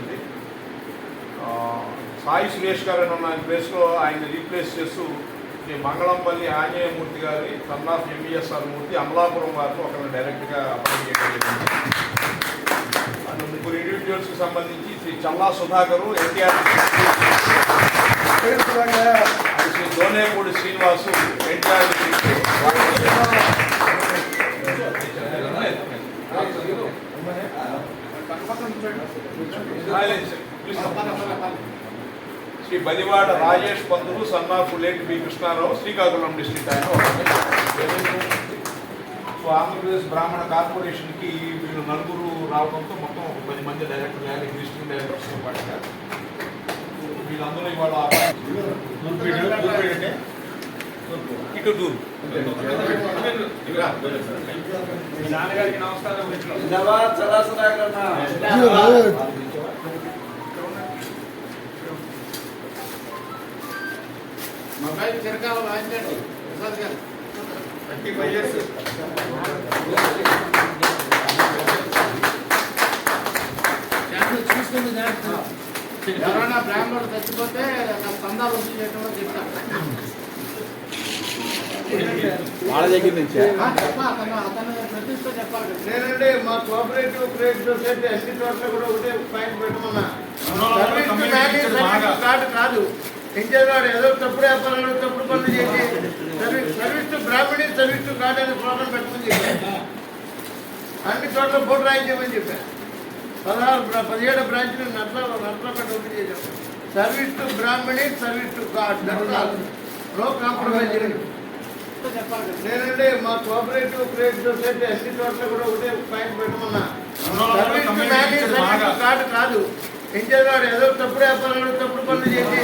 వచ్చింది సాయి సురేష్ గారు అని ఉన్న ప్లేస్లో ఆయన రీప్లేస్ చేస్తూ ఈ మంగళంపల్లి ఆంజనేయమూర్తి గారి సన్నాఫ్ ఎంబీఎస్ఆర్ మూర్తి అమలాపురం వారితో ఒకరిని డైరెక్ట్గా అపాయింట్ చేయడం జరిగింది. అండ్ ముగ్గురు ఇండివిజువల్స్కి సంబంధించి Shri Challa Sudhakar NTR Shri Doneypudi Srinivas NTR Shri Badiwada Rajesh Pantulu son of late B. Krishnarao Srikakulam district ఆయన సో ఆంధ్రప్రదేశ్ బ్రాహ్మణ కార్పొరేషన్కి వీళ్ళు నలుగురు రావడంతో మొత్తం ఒక పది మంది డైరెక్టర్ కానీ డిస్ట్రిక్ట్ డైరెక్టర్స్ పాటుగా వీళ్ళందరూ ఇవాళ ఇటు దూరు నాన్నగారికి నమస్కారం మొబైల్ చిరకాల వాడినాడు ప్రసాద్ గారు థర్టీ ఫైవ్ ఇయర్స్ ఛానల్ చూసుకుని జాగ్రత్త. ఎవరైనా బ్రాహ్మణుడు చచ్చిపోతే నాకు సందాలు వచ్చి చేయటం చెప్తా వాళ్ళ దగ్గర నుంచే. నేనండి మా కోఆపరేటివ్ క్రెడిట్ సొసైటీ అన్ని చోట్ల కూడా ఒకటే పాయింట్ పెట్టమన్నా. కాదు ఏదో తప్పుడు వ్యాపారాలు తప్పుడు పనులు చేసి service service to Brahmani service to card అనే పెట్టమని చెప్పాను అన్ని చోట్ల బోర్డు రాయించమని చెప్పాను పదహారు పదిహేడు బ్రాంచ్లు నట్ల నట్లపేట ఓపెన్ చేశాం service to Brahmani service to card no compromise నేనండి మా కోఆపరేటివ్ క్రెడిట్ సొసైటీ అన్ని చోట్ల కూడా ఒకటే పాయింట్ పెట్టమన్నా. కార్డు కాదు. ఇంకేవాడు ఏదో తప్పుడు వ్యాపారాలు తప్పుడు పనులు చేసి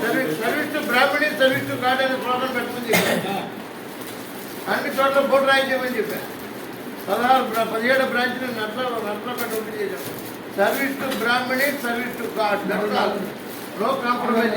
service service to Brahmani service to card అనే ప్రోగ్రామ్ పెట్టమని చెప్పాను అన్ని చోట్ల బోర్డు రాయించమని చెప్పాను పదహారు పదిహేడు బ్రాంచ్లు నట్ల నట్లపేట ఓపెన్ చేశాం service to Brahmani service to card no compromise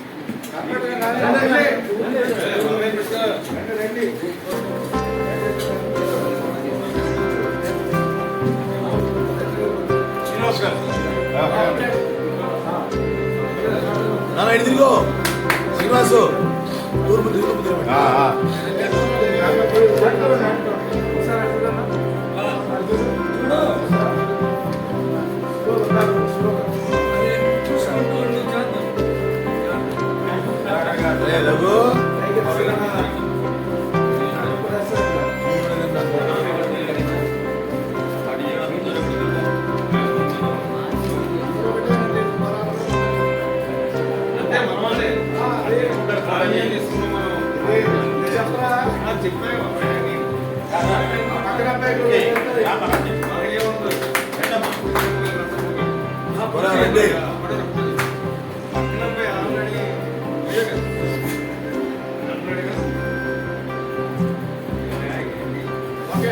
నాన్న ఇటు శ్రీనివాసు తూర్పు తిరుగు తిరుగు ఓకే